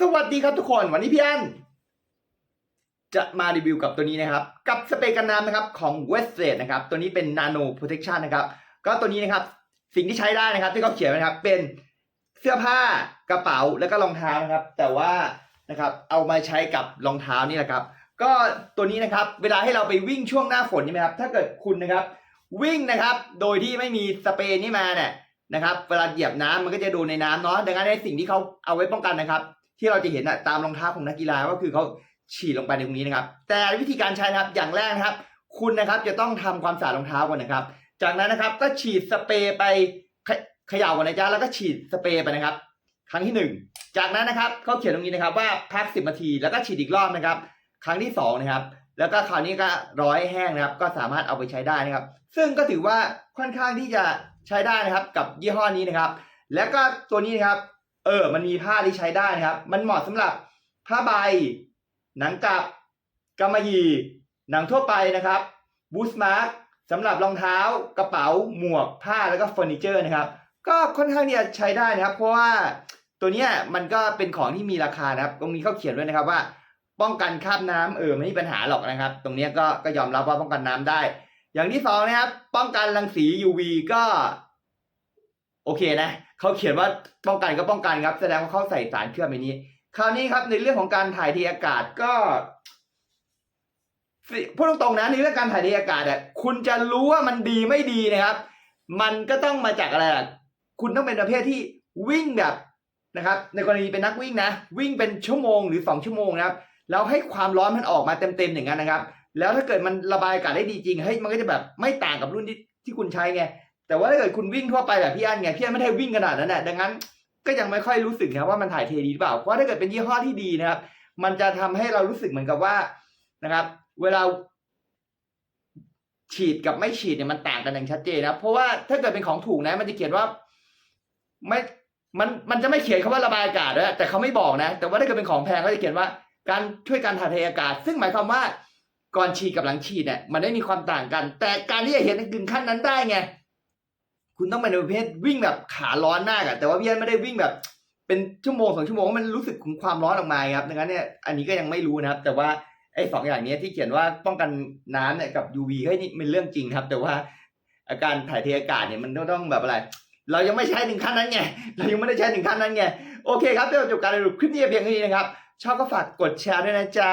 สวัสดีครับทุกคนวันนี้พี่อันจะมารีวิวกับตัวนี้นะครับ กับสเปรย์กันน้ำนะครับของ w e s t l a d นะครับ ตัวนี้เป็น Nano Protection นะครับ ก็ตัวนี้นะครับ สิ่งที่ใช้ได้นะครับ ที่เขาเขียนนะครับ เป็นเสื้อผ้ากระเป๋าแล้วก็รองเท้านะครับ แต่ว่านะครับ เอามาใช้กับรองเท้านี่แหละครับ ก็ตัวนี้นะครับ เวลาให้เราไปวิ่งช่วงหน้าฝนใช่ไหมครับ ถ้าเกิดคุณนะครับ วิ่งนะครับ โดยที่ไม่มีสเปรย์นี่มาเนี่ยนะครับ เวลาเหยียบน้ำมันก็จะโดนในน้ำเนาะดังนั้นในสิ่งที่เขาเอาไว้ป้องกันนะครับ ที่เราจะเห็นอะตามรองเท้าของนักกีฬาก็คือเขาฉีดลงไปในตรงนี้นะครับ แต่วิธีการใช้นะครับอย่างแรกนะครับ คุณนะครับจะต้องทำความสะอาดรองเท้าก่อนนะครับ จากนั้นนะครับก็ฉีดสเปรย์ไปเขขย่าก่อนนะจ๊ะแล้วก็ฉีดสเปรย์ไปนะครับ ครั้งที่หนึ่งจากนั้นนะครับเขาเขียนตรงนี้นะครับว่าพักสิบนาทีแล้วก็ฉีดอีกรอบนะครับ ครั้งที่สองนะครับแล้วก็คราวนี้ก็ร้อยแห้งนะครับ ก็สามารถเอาไปใช้ได้นะครับ ซึ่งก็ถือว่าค่อนข้างที่จะใช้ได้นะครับ กับยี่ห้อนี้นะครับ แล้วก็ตัวนี้นะครับ ออ มันมีผ้าที่ใช้ได้นะครับ มันเหมาะสำหรับผ้าใบ หนังกับกำมะหยี่หนังทั่วไปนะครับบูสมาร์กสำหรับรองเท้ากระเป๋าหมวกผ้าแล้วก็เฟอร์นิเจอร์นะครับ ก็ค่อนข้างที่จะใช้ได้นะครับ เพราะว่าตัวเนี้ยมันก็เป็นของที่มีราคานะครับ ตรงนี้เขาเขียนไว้นะครับว่า ป้องกันคราบน้ำเออไม่มีปัญหาหรอกนะครับ ตรงเนี้ยก็ก็ยอมรับว่าป้องกันน้ำได้ อย่างที่สองนะครับ ป้องกันรังสี UV ก็ โอเคนะเขาเขียนว่าป้องกันก็ป้องกันครับ แสดงว่าเขาใส่สารเคลือบในนี้ คราวนี้ครับในเรื่องของการถ่ายเทอากาศก็พูดตรงๆนะในเรื่องการถ่ายเทอากาศอะคุณจะรู้ว่ามันดีไม่ดีนะครับ มันก็ต้องมาจากอะไรล่ะคุณต้องเป็นประเภทที่วิ่งแบบนะครับ ในกรณีเป็นนักวิ่งนะ วิ่งเป็นชั่วโมงหรือสองชั่วโมงนะครับแล้วให้ความร้อนมันออกมาเต็มๆอย่างนั้นนะครับ แล้วถ้าเกิดมันระบายอากาศได้ดีจริงเฮ้ยมันก็จะแบบไม่ต่างกับรุ่นที่ที่คุณใช้ไง แต่ว่าถ้าเกิดคุณวิ่งทั่วไปแบบพี่อันไงพี่อันไม่ได้วิ่งขนาดนั้นนะดังนั้นก็ยังไม่ค่อยรู้สึกนะว่ามันถ่ายเทดีหรือเปล่า เพราะถ้าเกิดเป็นยี่ห้อที่ดีนะครับ มันจะทำให้เรารู้สึกเหมือนกับว่านะครับ เวลาฉีดกับไม่ฉีดเนี่ยมันต่างกันอย่างชัดเจนนะเพราะว่าถ้าเกิดเป็นของถูกนะ มันจะเขียนว่าไม่มันมันจะไม่เขียนคำว่าระบายอากาศด้วยแต่เขาไม่บอกนะ แต่ว่าถ้าเกิดเป็นของแพงเขาจะเขียนว่า การช่วยการถ่ายเทอากาศ ซึ่งหมายความว่าก่อนฉีดกับหลังฉีดเนี่ยมันได้มีความต่างกัน แต่การที่จะเห็นถึงขั้นนั้นได้ไง คุณต้องเป็นประเภทวิ่งแบบขาร้อนมากอะแต่ว่าพี่อันไม่ได้วิ่งแบบ เป็นชั่วโมงสองชั่วโมงมันรู้สึกถึงความร้อนออกมาครับดังนั้นเนี่ยอันนี้ก็ยังไม่รู้นะครับ แต่ว่าไอ้สองอย่างนี้ที่เขียนว่าป้องกันน้ำเนี่ยกับ UV เฮ้นี่เป็นเรื่องจริงครับ แต่ว่าอาการถ่ายเทอากาศเนี่ยมันต้องต้องแบบอะไร เรายังไม่ใช้ถึงขั้นนั้นไงเรายังไม่ได้ใช้ถึงขั้นนั้นไงโอเคครับเดี๋ยวจบการรีวิวคลิปนี้เพียงเท่านี้นะครับชอบก็ฝากกดแชร์ด้วยนะจ๊ะ